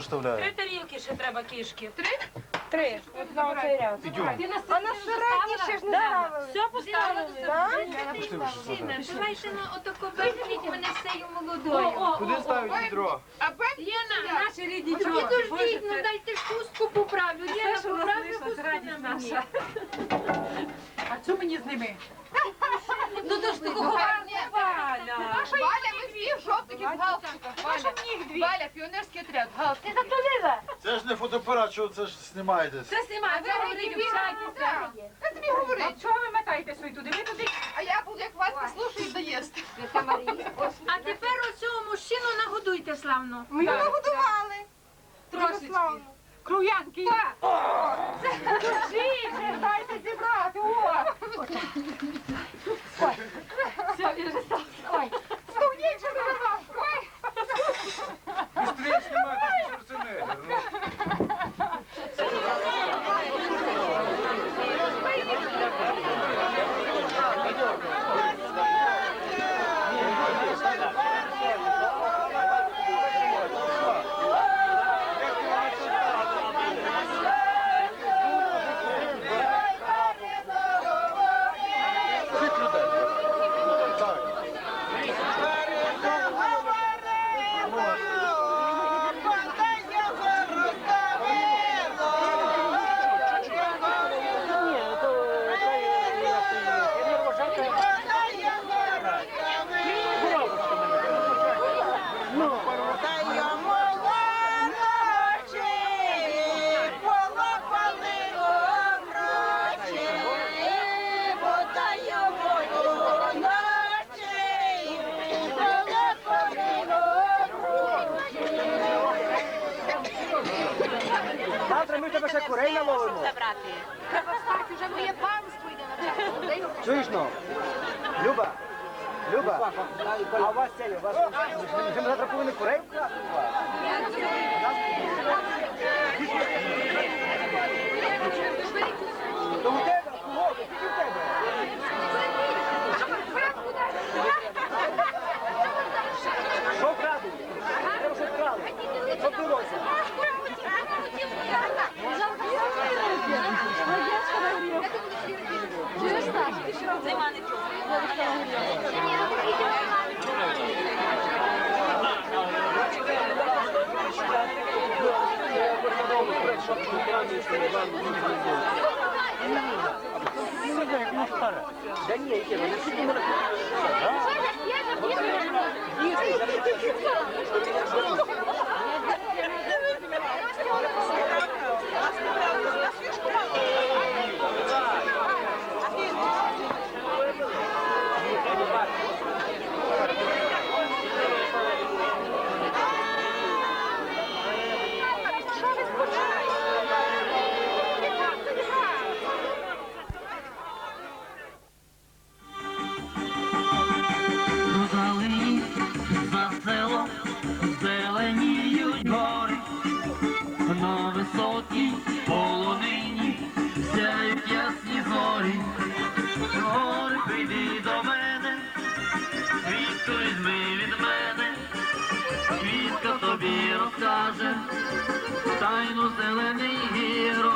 виставляю. Три тарілки ще треба кішки. Три. От на оцей ряд. Ти на А на ще ж не ставили. Все поставили. Давайте на отако візьміть мене всею молодою. Куди ставить відро? Лена, Наші рідні підождіть, ну дайте ж хустку поправлю. Лена, поправлю хустку на мені. А що мені з ними? Ну то ж такого Валя. Валя, дві в жовтих галстуках. Валя, Валя, піонерський отряд, галстук. Це ж не фотоапарат, що це ж знімаєте. Це знімає, ви говорите, вчайтеся. Я тобі говорю. А чого ви мотаєте свої туди? Ви туди. А я буду як вас послухаю і доїсти. А тепер оцього мужчину нагодуйте славно. Ми його годували. Трошечки. Кров'янки. Вже дайте зібрати. О! Все, я вже стала. Ой, стукніть, що не вам. Ой. Быстрее знімайте, Шварценеггер. ну. Завтра ми тебе ще забрати. Треба встати, вже моє панство йде на. Чуєш ну? Люба, Люба, а у вас це, у вас завтра повинні курей вкрасти Yürüyecek muhtarı. Ben niye ikemem? Yürüyecek. Зеленіють гори, на високій полонині сяють ясні зорі. Гори, прийди до мене, квітку візьми від мене, квітка тобі розкаже, тайну зелений гір.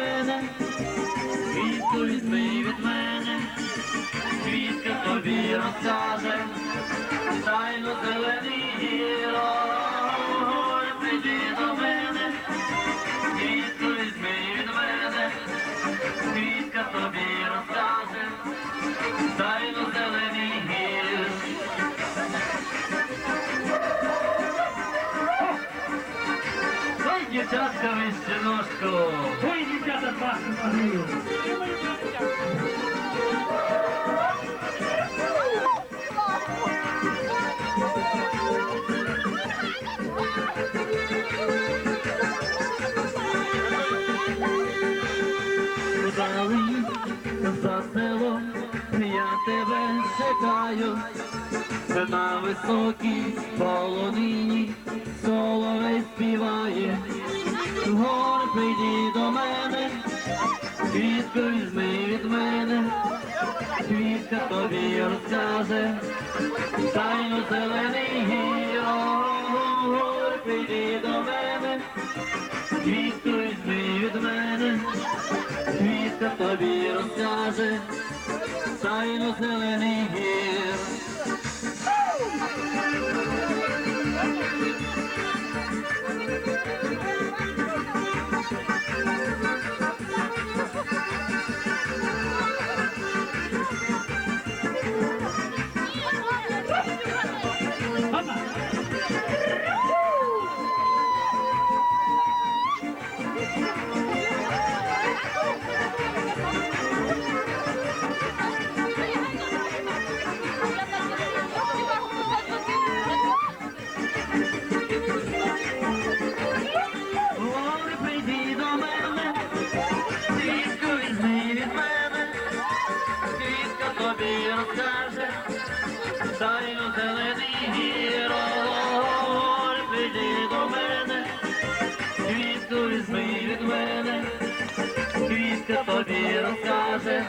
Мене, квітку візьми від мене, квітка тобі розкаже, тайну зелений гіро, гори прийди до мене, квітку візьми від мене, квітка тобі розкаже, тайну зелений гір. Ой, дівчатка, ви стіножку! Ой, дівчата, пахне за село, я тебе чекаю, на високій полонині соловей співає, гор мене, квітку візьми від мене, квітка тобі розкаже, тайну зелений гор прийди до мене, квітку візьми від мене, квітка тобі розкаже, тайну зелений гір. Тобі розкаже, тайну зелений гіроль, прийди до мене, квітку візьми від мене, квітка тобі розкаже,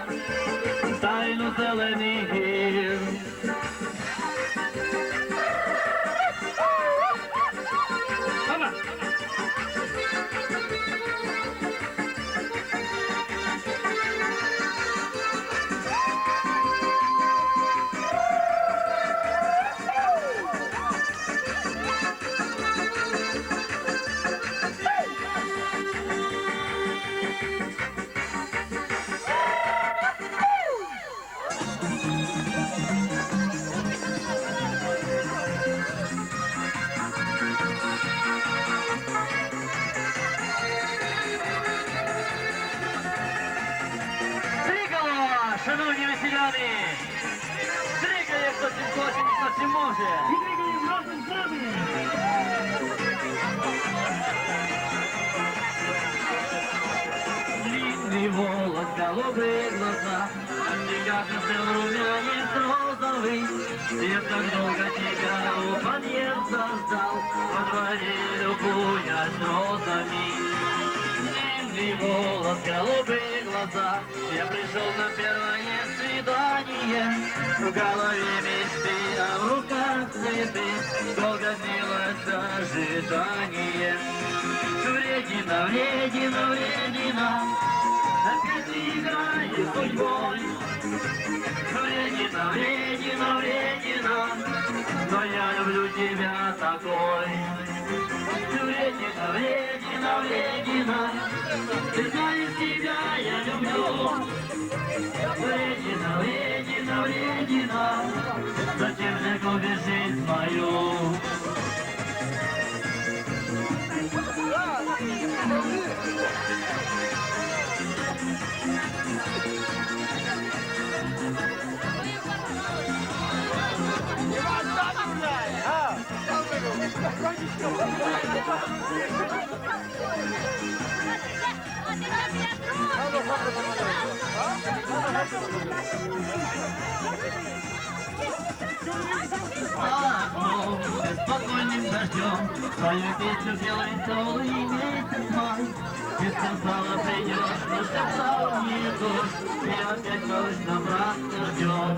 тайну зелений гір. хоче, хто цим може! І дригаємо разом з нами! Длинный волос, голубые глаза, Ярко-сел румянец розовый, Я так долго тебя у подъезда ждал, Во дворе любуясь розами. Длинный волос, голубые глаза, Я пришел на первое свидание, В голове мечты, а в руках цветы, Долго длилось ожидание. Вредина, вредина, вредина, Опять ты играешь судьбой. Вредина, вредина, вредина, Но я люблю тебя такой. Вредина, вредина, Ты знаешь, тебя я люблю. Вредина, вредина, вредина, Зачем же губишь жизнь мою? окном, беспокойным дождем Свою песню пел веселый месяц май И сказала придешь, но сказал не дождь И опять малыш на брата ждет